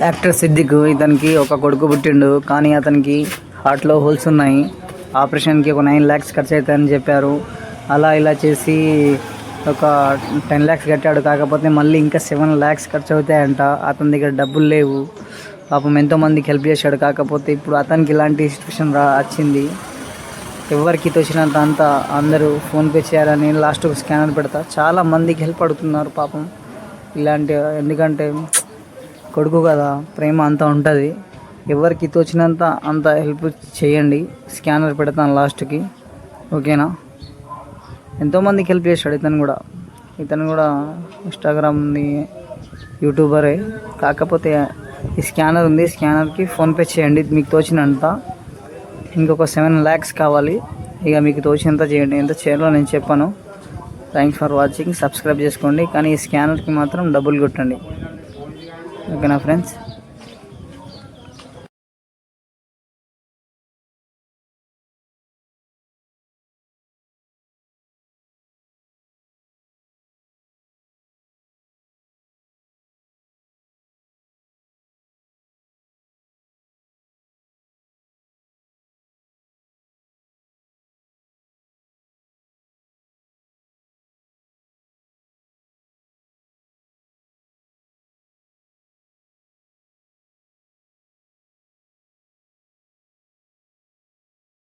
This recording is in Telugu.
యాక్టర్ సిద్దిక్ ఇతనికి ఒక కొడుకు పుట్టిండు. కానీ అతనికి హార్ట్లో హోల్స్ ఉన్నాయి. ఆపరేషన్కి ఒక నైన్ ల్యాక్స్ ఖర్చు అవుతాయని చెప్పారు. అలా ఇలా చేసి ఒక టెన్ ల్యాక్స్ కట్టాడు. కాకపోతే మళ్ళీ ఇంకా సెవెన్ ల్యాక్స్ ఖర్చు అవుతాయంట అతని దగ్గర డబ్బులు లేవు. పాపం ఎంతోమందికి హెల్ప్ చేశాడు. కాకపోతే ఇప్పుడు అతనికి ఇలాంటి సిచ్యువేషన్ రా వచ్చింది. ఎవరికి తోచినంత అంతా అందరూ ఫోన్పే చేయాలని లాస్ట్ స్కానర్ పెడతా. చాలా మందికి హెల్ప్ అడుగుతున్నారు పాపం. ఇలాంటి ఎందుకంటే కొడుకు కదా ప్రేమ అంతా ఉంటుంది. ఎవరికి తోచినంత అంత హెల్ప్ చేయండి. స్కానర్ పెడతాను లాస్ట్కి. ఓకేనా? ఎంతోమందికి హెల్ప్ చేశాడు ఇతను కూడా. ఇతను కూడా ఇన్స్టాగ్రామ్ ఉంది యూట్యూబరే కాకపోతే ఈ స్కానర్ ఉంది. స్కానర్కి ఫోన్పే చేయండి. మీకు తోచినంత. ఇంకొక సెవెన్ ల్యాక్స్ కావాలి. ఇక మీకు తోచినంత చేయండి. ఎంత చేయాలో నేను చెప్పాను. థ్యాంక్స్ ఫర్ వాచింగ్ సబ్స్క్రైబ్ చేసుకోండి. కానీ ఈ స్కానర్కి మాత్రం డబ్బులు కొట్టండి. ఓకేనా ఫ్రెండ్స్?